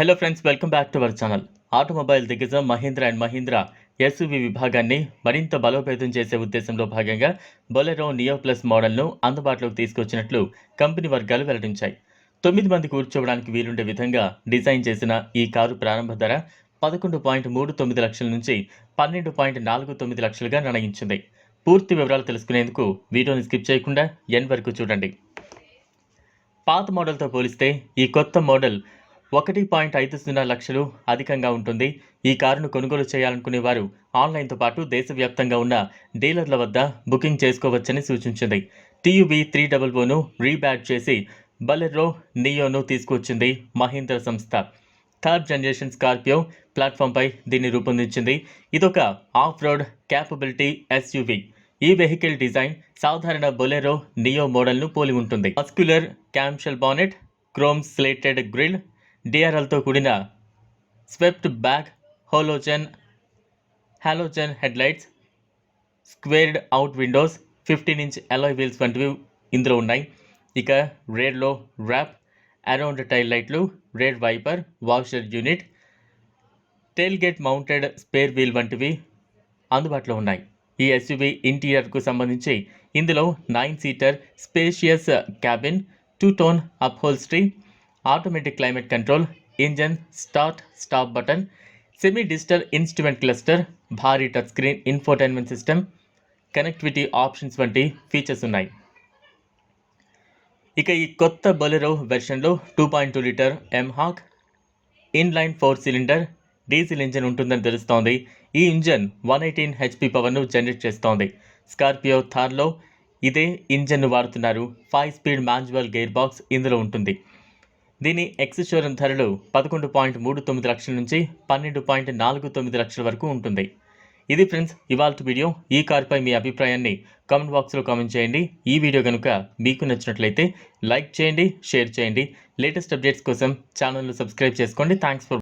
Hello friends welcome back to our channel automobile దిగ్గజం Mahindra and Mahindra SUV విభాగాన్ని మరింత బలోపేతం చేసే ఉద్దేశంలో భాగంగా బొలెరో నియో ప్లస్ మోడల్ను అందుబాటులోకి తీసుకొచ్చినట్లు కంపెనీ వర్గాలు వెల్లడించాయి. తొమ్మిది మంది కూర్చోవడానికి వీలుండే విధంగా డిజైన్ చేసిన ఈ కారు ప్రారంభ ధర పదకొండు పాయింట్ మూడు తొమ్మిది లక్షల నుంచి పన్నెండు పాయింట్ నాలుగు తొమ్మిది లక్షలుగా నిర్ణయించింది. పూర్తి వివరాలు తెలుసుకునేందుకు వీడియోని స్కిప్ చేయకుండా ఎన్ వరకు చూడండి. పాత మోడల్తో పోలిస్తే ఈ కొత్త మోడల్ ఒకటి పాయింట్ ఐదు సున్నా లక్షలు అధికంగా ఉంటుంది. ఈ కారును కొనుగోలు చేయాలనుకునే వారు ఆన్లైన్తో పాటు దేశవ్యాప్తంగా ఉన్న డీలర్ల వద్ద బుకింగ్ చేసుకోవచ్చని సూచించింది. టీయూబీ త్రీ డబల్ ఓను రీబ్యాడ్ చేసి బలెరో నియోను తీసుకొచ్చింది మహీంద్ర సంస్థ. థర్డ్ జనరేషన్ స్కార్పియో ప్లాట్ఫామ్పై దీన్ని రూపొందించింది. ఇదొక ఆఫ్ రోడ్ క్యాపబిలిటీ ఎస్యూవి. ఈ వెహికల్ డిజైన్ సాధారణ బొలెరో నియో మోడల్ను పోలి ఉంటుంది. Muscular clamshell bonnet chrome slatted grille డిఆర్ఎల్తో కూడిన swept back halogen halogen headlights squared out windows fifteen inch alloy wheels వంటివి ఇందులో ఉన్నాయి. ఇక రేడ్లో ర్యాప్ అరౌండ్ టైల్ లైట్లు rear wiper washer unit tail gate mounted spare wheel వంటివి అందుబాటులో ఉన్నాయి. ఈ ఎస్యూవీ ఇంటీరియర్కు సంబంధించి ఇందులో nine seater spacious cabin two tone upholstery automatic climate control engine start stop button semi digital instrument cluster భారీ touch screen infotainment system connectivity options వంటి features ఉన్నాయి. ఇక ఈ కొత్త Bolero వెర్షన్లో two point two litre mHawk inline four cylinder diesel engine ఉంటుందని తెలుస్తోంది. ఈ engine one eighteen HP పవర్ను జనరేట్ చేస్తోంది. స్కార్పియో థార్లో ఇదే ఇంజన్ను వాడుతున్నారు. Five speed manual gear box ఇందులో ఉంటుంది. దీని ఎక్స్షోరూమ్ ధరలు పదకొండు పాయింట్ మూడు తొమ్మిది లక్షల నుంచి పన్నెండు పాయింట్ నాలుగు తొమ్మిది లక్షల వరకు ఉంటుంది. ఇది ఫ్రెండ్స్ ఇవాళ వీడియో. ఈ కార్పై మీ అభిప్రాయాన్ని కామెంట్ బాక్స్లో కామెంట్ చేయండి. ఈ వీడియో కనుక మీకు నచ్చినట్లయితే లైక్ చేయండి షేర్ చేయండి. లేటెస్ట్ అప్డేట్స్ కోసం ఛానల్ను సబ్స్క్రైబ్ చేసుకోండి. Thanks for